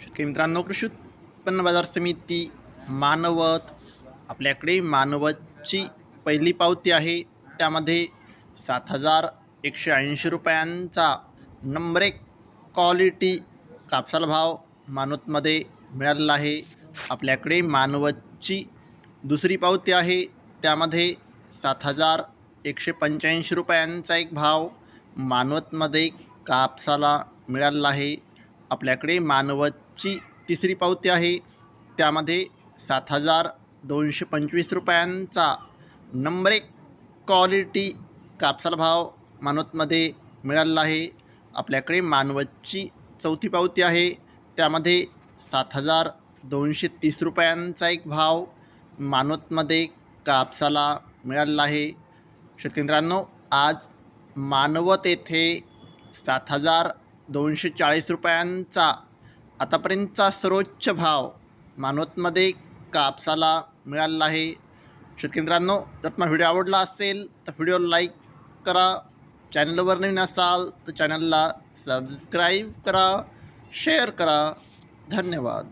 शेतकरी मित्रांनो कृषी उत्पन्न बाजार समिती मानवत आपल्याकडे मानवतची पहिली पावती आहे. त्यामध्ये सात हजार एकशे ऐंशी रुपयांचा नंबर एक क्वालिटी कापसाला भाव मानवतमध्ये मिळालेला आहे. आपल्याकडे मानवतची दुसरी पावती आहे. त्यामध्ये सात हजार एकशे पंच्याऐंशी रुपयांचा एक भाव मानवतमध्ये कापसाला मिळालेला आहे. आपल्याकडे मानवतची तिसरी पावती आहे. त्यामध्ये सात हजार दोनशे पंचवीस रुपयांचा नंबर एक क्वालिटी कापसाला भाव मानवतमध्ये मिळालेला आहे. आपल्याकडे मानवतची चौथी पावती आहे. त्यामध्ये सात हजार दोनशे तीस रुपयांचा एक भाव मानवतमध्ये कापसाला मिळालेला आहे. शेतकरी मित्रांनो आज मानवत येथे सात हजार दोनशे चाळीस रुपयांचा आतापर्यंतचा सर्वोच्च भाव मानवतमध्ये कापसाला मिळालेला आहे. शेतकरी मित्रांनो जर तुम्हाला व्हिडिओ आवडला असेल तर व्हिडिओ लाईक करा. चॅनलवर नवीन असाल तर चॅनलला सबस्क्राईब करा शेअर करा. धन्यवाद.